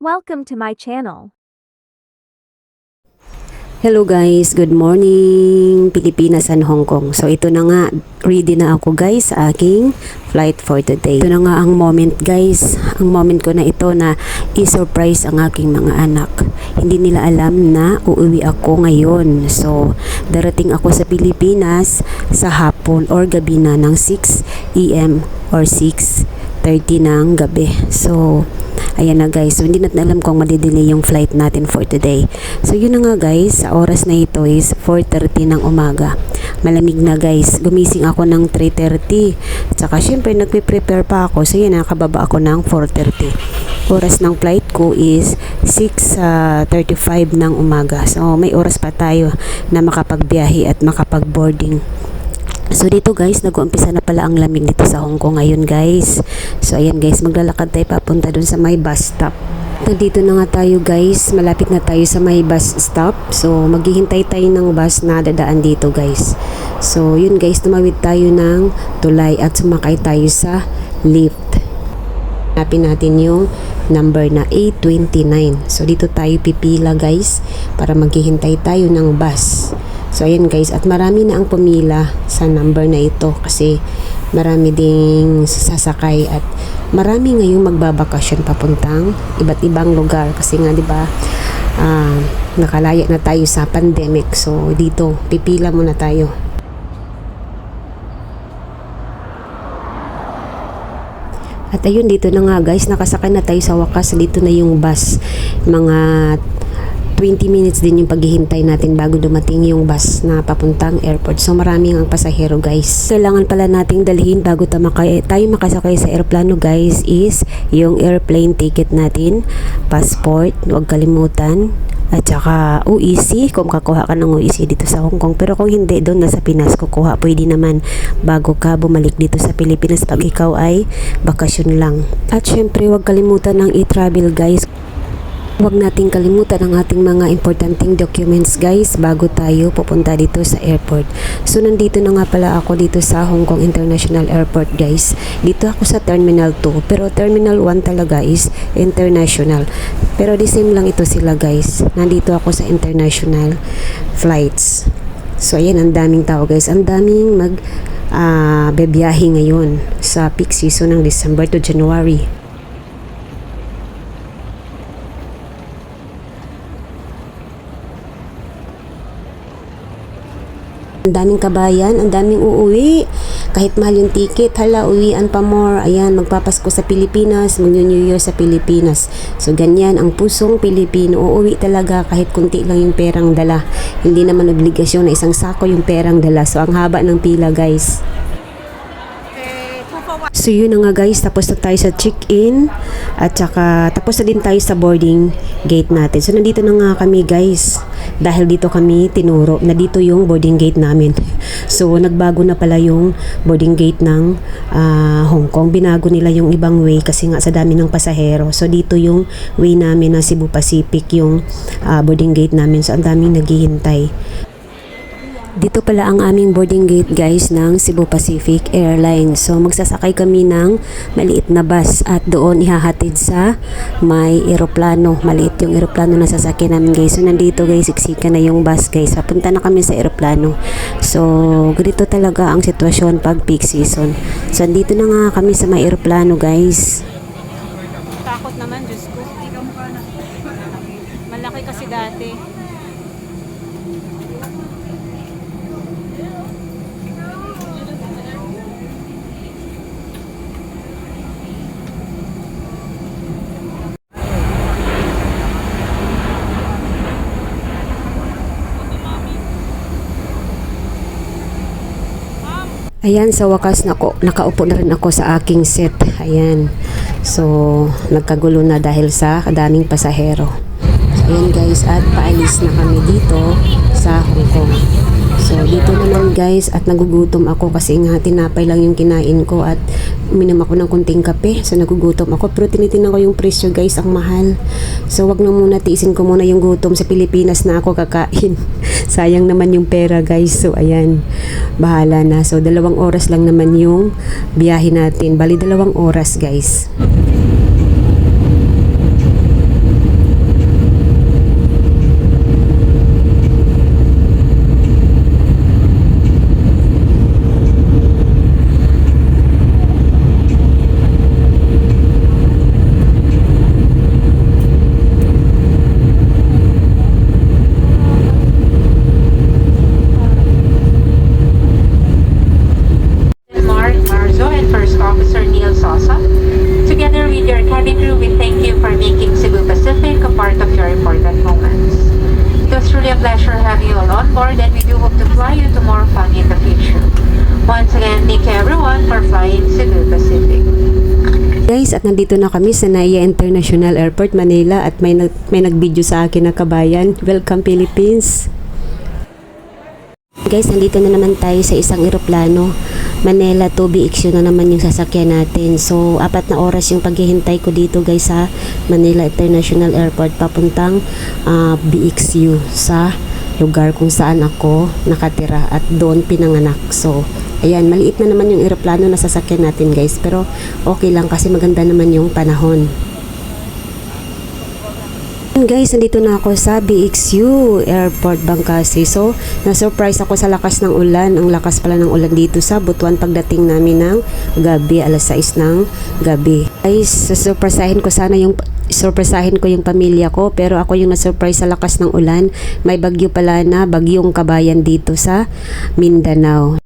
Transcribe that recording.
Welcome to my channel. Hello guys, good morning Pilipinas and Hong Kong. So ito na nga, ready na ako guys sa aking flight for today. Ito na nga ang moment guys, ang moment ko na ito na i-surprise ang aking mga anak. Hindi nila alam na uuwi ako ngayon. So darating ako sa Pilipinas sa hapon or gabi na ng 6 AM or 6.30 ng gabi. So Ayan na guys, so hindi natin alam kung madidelay yung flight natin for today. So yun na nga guys, sa oras na ito is 4.30 ng umaga. Malamig na guys, gumising ako ng 3.30. Tsaka syempre nagpe-prepare pa ako, so yun nakababa ako ng 4.30. Oras ng flight ko is 6.35 ng umaga. So may oras pa tayo na makapagbiyahe at makapag-boarding. So dito guys, nag-uumpisa na pala ang lamig dito sa Hong Kong ngayon guys. So ayan guys, maglalakad tayo papunta dun sa may bus stop. Nandito na nga tayo guys, malapit na tayo sa may bus stop. So maghihintay tayo ng bus na dadaan dito guys. So yun guys, tumawid tayo ng tulay at sumakay tayo sa lift. Hanapin natin yung number na A29. So dito tayo pipila guys para maghihintay tayo ng bus. So ayan guys, at marami na ang pumila sa number na ito kasi marami ding sasakay at marami ngayong magbabakasyon papuntang iba't ibang lugar kasi nga 'di ba ah, nakalaya na tayo sa pandemic. So dito pipila muna tayo. At ayun, dito na nga guys, nakasakay na tayo sa wakas. Dito na yung bus. Mga 20 minutes din yung paghihintay natin bago dumating yung bus na papuntang airport. So maraming ang pasahero guys. Kailangan pala nating dalhin bago tamakay, tayo makasakay sa aeroplano guys is yung airplane ticket natin, passport, huwag kalimutan, at saka UEC kung kakuha ka ng UEC dito sa Hong Kong. Pero kung hindi doon nasa Pinas kukuha. Pwede naman bago ka bumalik dito sa Pilipinas pag ikaw ay bakasyon lang. At syempre huwag kalimutan ng e-travel guys Huwag nating kalimutan ang ating mga importanteng documents guys bago tayo pupunta dito sa airport. So nandito na nga pala ako dito sa Hong Kong International Airport guys. Dito ako sa Terminal 2 pero Terminal 1 talaga is international. Pero the same lang ito sila guys. Nandito ako sa international flights. So ayan ang daming tao guys. Ang daming mag ah, bebiyahe ngayon sa peak season ng December to January. Ang daming kabayan, ang daming uuwi. Kahit mahal yung ticket, hala, uwian pa more. Ayan, magpapasko sa Pilipinas, mag-New Year sa Pilipinas. So, ganyan, ang pusong Pilipino, uuwi talaga kahit kunti lang yung perang dala. Hindi naman obligasyon na isang sako yung perang dala. So, ang haba ng pila, guys. So yun na nga guys, tapos na tayo sa check-in at saka tapos na din tayo sa boarding gate natin. So nandito na nga kami guys dahil dito kami tinuro na dito yung boarding gate namin. So nagbago na pala yung boarding gate ng ah, Hong Kong. Binago nila yung ibang way kasi nga sa dami ng pasahero. So dito yung way namin na Cebu Pacific yung ah, boarding gate namin. So ang daming naghihintay. Dito pala ang aming boarding gate guys ng Cebu Pacific Airlines. So magsasakay kami ng maliit na bus at doon ihahatid sa may eroplano. Maliit yung eroplano na sasakyan namin guys. So nandito guys, siksika na yung bus guys. Papunta na kami sa eroplano. So ganito talaga ang sitwasyon pag peak season. So andito na nga kami sa may eroplano guys. Takot naman, Diyos ko. Malaki kasi dati. Ayan, sa wakas nako, nakaupo na rin ako sa aking set. Ayan. So, nagkagulo na dahil sa kadaming pasahero. Ayan guys, at paalis na kami dito sa Hong Kong. So, dito naman guys, at nagugutom ako kasi nga tinapay lang yung kinain ko at uminom ako ng kunting kape. So, nagugutom ako. Pero tinitingnan ko yung presyo guys, ang mahal. So, wag na muna tiisin ko muna yung gutom sa Pilipinas na ako kakain. Sayang naman yung pera guys. So, ayan. Bahala na. So, dalawang oras lang naman yung biyahe natin. Bali, dalawang oras guys. Pleasure having you all on board and we do hope to fly you to more fun in the future. Once again, thank you everyone for flying Cebu Pacific. Guys, at nandito na kami sa Naya International Airport, Manila at may, nag, may nag-video sa akin na kabayan. Welcome Philippines! Guys, nandito na naman tayo sa isang eroplano. Manila to BXU na naman yung sasakyan natin. So, apat na oras yung paghihintay ko dito guys sa Manila International Airport papuntang ah, BXU sa lugar kung saan ako nakatira at doon pinanganak. So, ayan, maliit na naman yung eroplano na sasakyan natin guys. Pero okay lang kasi maganda naman yung panahon. Yun, Guys, nandito na ako sa BXU Airport Bangkasi. So, na-surprise ako sa lakas ng ulan. Ang lakas pala ng ulan dito sa Butuan pagdating namin ng gabi, alas 6 ng gabi. Guys, surprisahin ko sana yung surprisahin ko yung pamilya ko pero ako yung na-surprise sa lakas ng ulan. May bagyo pala na bagyong kabayan dito sa Mindanao.